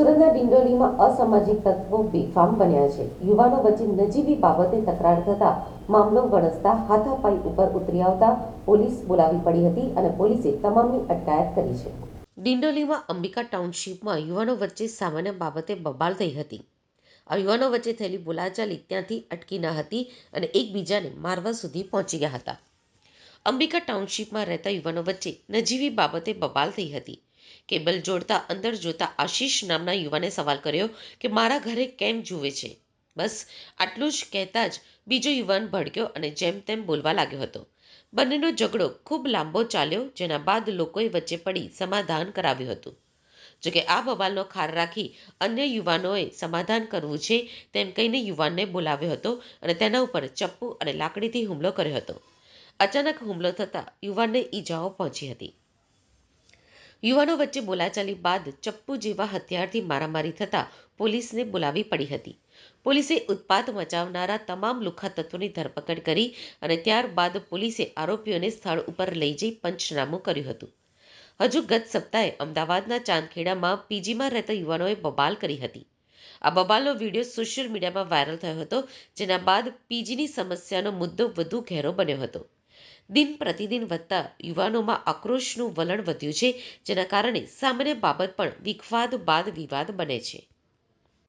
સુરતના ડિંડોલીમાં અસામાજિક તત્વો બેફામ બન્યા છે. યુવાનો વચ્ચે નજીવી બાબતે તકરાર થતા મામલો ગણસતા હાથાપાઈ ઉપર ઉતરી આવતા પોલીસ બોલાવી પડી હતી અને પોલીસે તમામની અટકાયત કરી છે. ડિંડોલીમાં અંબિકા ટાઉનશીપમાં યુવાનો વચ્ચે સામાન્ય બાબતે બબાલ થઈ હતી. આ યુવાનો વચ્ચે થયેલી બોલાચાલી ત્યાંથી અટકી ન હતી અને એકબીજાને મારવા સુધી પહોંચી ગયા હતા. અંબિકા ટાઉનશીપમાં રહેતા યુવાનો વચ્ચે નજીવી બાબતે બબાલ થઈ હતી. કેબલ જોડતા, અંદર જોતા આશીષ નામના યુવાને સવાલ કર્યો કે મારા ઘરે કેમ જુએ છે? બસ આટલું જ કહેતા જ બીજો યુવાન ભડક્યો અને જેમ તેમ બોલવા લાગ્યો હતો. બંનેનો ઝઘડો ખૂબ લાંબો ચાલ્યો, જેના બાદ લોકોએ વચ્ચે પડી સમાધાન કરાવ્યું હતું. જોકે આ બબાલનો ખાર રાખી અન્ય યુવાનોએ સમાધાન કરવું છે તેમ કહીને યુવાનને બોલાવ્યો હતો અને તેના ઉપર ચપ્પુ અને લાકડીથી હુમલો કર્યો હતો. અચાનક હુમલો થતાં યુવાનને ઈજાઓ પહોંચી હતી. યુવાનો વચ્ચે બોલાચાલી બાદ ચપ્પુ જેવા હથિયારથી મારામારી થતાં પોલીસને બોલાવી પડી હતી. પોલીસે ઉત્પાત મચાવનારા તમામ લુખ્ખા તત્વોની ધરપકડ કરી અને ત્યારબાદ પોલીસે આરોપીઓને સ્થળ ઉપર લઈ જઈ પંચનામું કર્યું હતું. હજુ ગત સપ્તાહે અમદાવાદના ચાંદખેડામાં પીજીમાં રહેતા યુવાનોએ બબાલ કરી હતી. આ બબાલનો વીડિયો સોશિયલ મીડિયામાં વાયરલ થયો હતો, જેના બાદ પીજીની સમસ્યાનો મુદ્દો વધુ ઘેરો બન્યો હતો. દિન પ્રતિદિન વધતા યુવાનોમાં આક્રોશનું વલણ વધ્યું છે, જેના કારણે સામાન્ય બાબત પણ વિખવાદ બાદ વિવાદ બને છે.